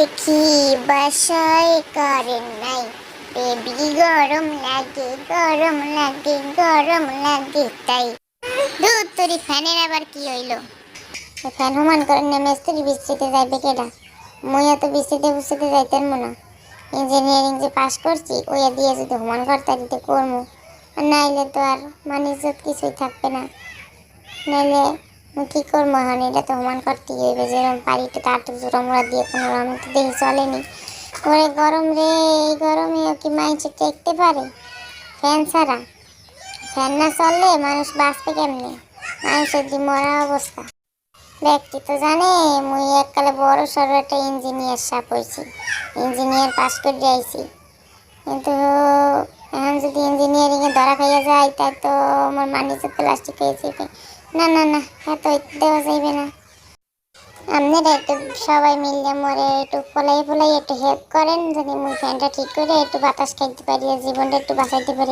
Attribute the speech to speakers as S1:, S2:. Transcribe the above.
S1: দেখি বাসায় কারেন নাই। বেবি গরম লাগে গরম লাগে গরম লাগে তাই। দুধ তরি ফ্যানের আবার কি হইল? ফ্যান সমান করেন না মিস্ত্রি বৃষ্টিতে যাইবে কেডা? মুইয়া তো বৃষ্টিতে বৃষ্টিতে যাইতেন মনে ইঞ্জিনিয়ারিং যে পাস করছি, ওইয়া দিয়ে যদি সমান করতে দিতে করব নাইলে তো আর মানুষত কিছুই থাকবে না। নাইলে কি করব এখন? এটা তো সমান করতে হইবে। যেরকম পারি তো তার তো জোড়া দিয়ে কোনো রকম তো দেখি চলেনি। ওরে গরম রে, এই গরমে কি মানুষ দেখতে পারে? ফ্যান ছাড়া। ফ্যান না চললে মানুষ বাঁচবে কেমনে? মানুষের যে মরা অবস্থা। ব্যক্তি তো জানে, মুই এককালে বড় সড়ো একটা ইঞ্জিনিয়ার সাপ হয়েছি ইঞ্জিনিয়ার পাস করে আইছি। কিন্তু এখন যদি ইঞ্জিনিয়ারিং খাইয়া যায়, তাই তো আমার মানিজ প্লাস্টিক হয়ে যাবে না না না এত দেওয়া যাইবে না। আপনারা একটু সবাই মিলে মরে একটু ফলাই ফলাই একটু হেল্প করেন, যদি মুই ফ্যানটা ঠিক করে একটু বাতাস খাইতে পারি জীবনটা একটু বাঁচাইতে পারি।